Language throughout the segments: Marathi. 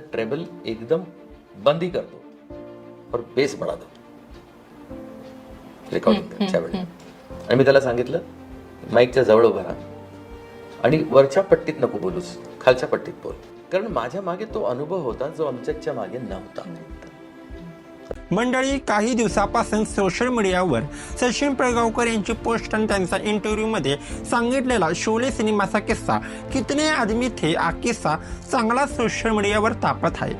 ट्रेबल एकदम बंदी करतो और बेस बढ़ा दो। रेकॉर्डिंगच्या वेळी आणि मी त्याला सांगितलं माईकच्या जवळ उभा राहा आणि वरच्या पट्टीत नको बोलूस खालच्या पट्टीत बोल. कारण माझ्या मागे तो अनुभव होता जो अमजदच्या मागे नव्हता. मंडळी काही दिवसापासून सोशल मीडियावर सचिन पिळगावकर यांची पोस्ट आणि त्यांचा इंटरव्ह्यूमध्ये सांगितलेला शोले सिनेमाचा किस्सा कितने आदमी थे हा किस्सा चांगला सोशल मीडियावर तापत आहे.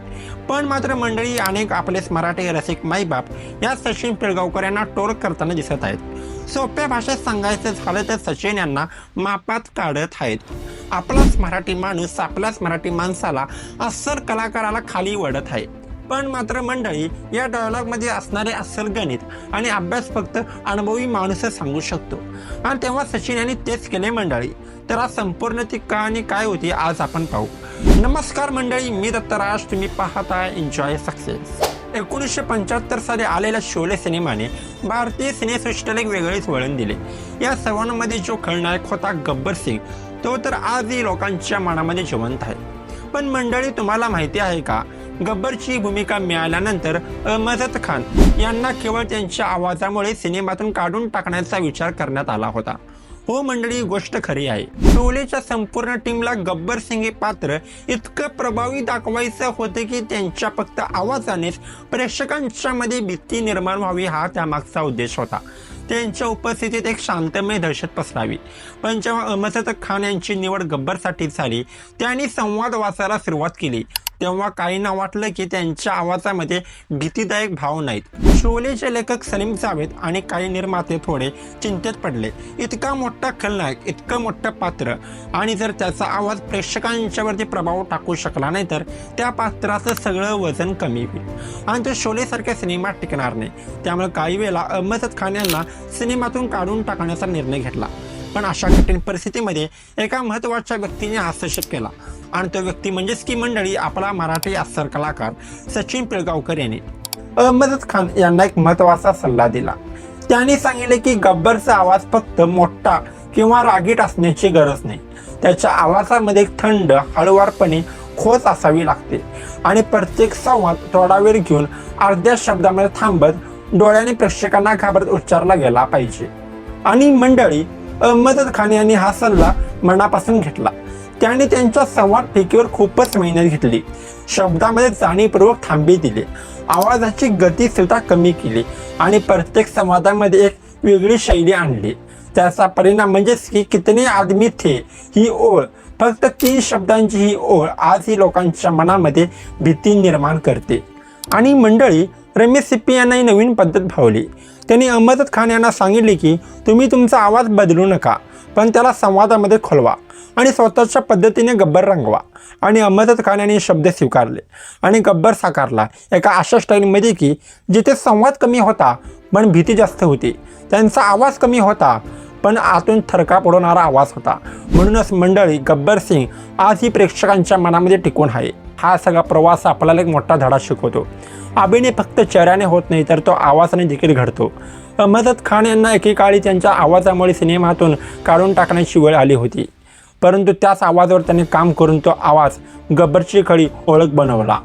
पण मात्र मंडळी अनेक आपलेच मराठी रसिक माईबाप या सचिन पिळगावकर यांना टोल करताना दिसत आहेत. सोप्या भाषेत सांगायचं झालं तर सचिन यांना मापात काढत आहेत. आपलाच मराठी माणूस आपल्याच मराठी माणसाला अस्सल कलाकाराला खाली वडत आहे. पण मात्र मंडळी या डायलॉगमध्ये असणारे असल गणित आणि अभ्यास फक्त अनुभवी माणूसच सांगू शकतो. आणि तेव्हा सचिन यांनी तेच केले मंडळी. तर आज संपूर्ण ती कहाणी काय होती आज आपण पाहू. नमस्कार मंडळी मी दत्तराज तुम्ही पाहता एन्जॉय सक्सेस एकोणीसशे पंच्याहत्तर साली आलेल्या शोले सिनेमाने भारतीय सिनेसृष्टीला एक वेगळेच वळण दिले. या सर्वांमध्ये जो खलनायक होता गब्बर सिंग तो तर आजही लोकांच्या मनामध्ये जिवंत आहे. पण मंडळी तुम्हाला माहिती आहे का? गब्बरची भूमिका मिळाल्यानंतर अहमद खान यांना केवळ त्यांच्या आवाजामुळे सिनेमातून काढून टाकण्याचा विचार करण्यात आला होता. हो मंडळी गोष्ट खरी आहे. शोलेच्या संपूर्ण टीमला गब्बर सिंग हे पात्र इतकं प्रभावी दाखवायचं होतं की त्यांच्या फक्त आवाजानेच प्रेक्षकांच्या मध्ये भीती निर्माण व्हावी हा त्यामागचा उद्देश होता. त्यांच्या उपस्थितीत एक शांतमय दहशत पसरावी. पण जेव्हा अहमद खान यांची निवड गब्बरसाठी झाली त्यांनी संवाद वाचायला सुरुवात केली. तेव्हा काहींना वाटलं की त्यांच्या आवाजामध्ये भीतीदायक भाव नाहीत. शोलेचे लेखक सलीम जावेद आणि काही निर्माते थोडे चिंतेत पडले. इतका मोठा खलनायक इतकं मोठं पात्र आणि जर त्याचा आवाज प्रेक्षकांच्यावरती प्रभाव टाकू शकला नाही तर त्या पात्राचं सगळं वजन कमी होईल. आणि तो शोलेसारख्या सिनेमात टिकणार नाही. त्यामुळे काही वेळेला अहमद खान यांना सिनेमातून काढून टाकण्याचा निर्णय घेतला. पण अशा कठीण परिस्थितीमध्ये एका महत्त्वाच्या व्यक्तीने हस्तक्षेप केला. आणि तो व्यक्ती म्हणजेच की मंडळी आपला मराठी अस्सर कलाकार सचिन पिळगावकर यांनी अहमद खान यांना एक महत्त्वाचा सल्ला दिला. त्यांनी सांगितले की गब्बरचा आवाज फक्त मोठा किंवा रागीट असण्याची गरज नाही. त्याच्या आवाजामध्ये थंड हळुवारपणे खोच असावी लागते. आणि प्रत्येक संवाद थोडा वेळ घेऊन अर्ध्या शब्दामध्ये थांबत डोळ्याने प्रेक्षकांना घाबरत उच्चारला गेला पाहिजे. आणि मंडळी अहमद खान यांनी हा सल्ला मनापासून घेतला. त्याने त्यांच्या संवाद फेकीवर खूपच मेहनत घेतली. शब्दामध्ये जाणीवपूर्वक थांबी दिली. आवाजाची गतिशीलता कमी केली आणि प्रत्येक संवादामध्ये एक वेगळी शैली आणली. त्याचा परिणाम म्हणजेच की कितने आदमी थे ही ओळ. फक्त तीन शब्दांची ही ओळ आजही लोकांच्या मनामध्ये भीती निर्माण करते. आणि मंडळी रमेश सिप्पी यांना ही नवीन पद्धत भावली. त्यांनी अहमद खान यांना सांगितले की तुम्ही तुमचा आवाज बदलू नका पण त्याला संवादामध्ये खोलवा आणि स्वतःच्या पद्धतीने गब्बर रंगवा. आणि अहमद खान यांनी हे शब्द स्वीकारले आणि गब्बर साकारला. एका अशा स्टाईलमध्ये की जिथे संवाद कमी होता पण भीती जास्त होती. त्यांचा आवाज कमी होता पण आतून थरका पडवणारा आवाज होता. म्हणूनच मंडळी गब्बर सिंग आजही प्रेक्षकांच्या मनामध्ये टिकून आहे. हा सगळा प्रवास आपल्याला एक मोठा धडा शिकवतो. अभिनय फक्त चेहऱ्याने होत नाही तर तो आवाजाने देखील घडतो. अहमद खान यांना एकेकाळी त्यांच्या आवाजामुळे सिनेमातून काढून टाकण्याची वेळ आली होती. परंतु त्याच आवाजावर त्यांनी काम करून तो आवाज गब्बरची खडी ओळख बनवला.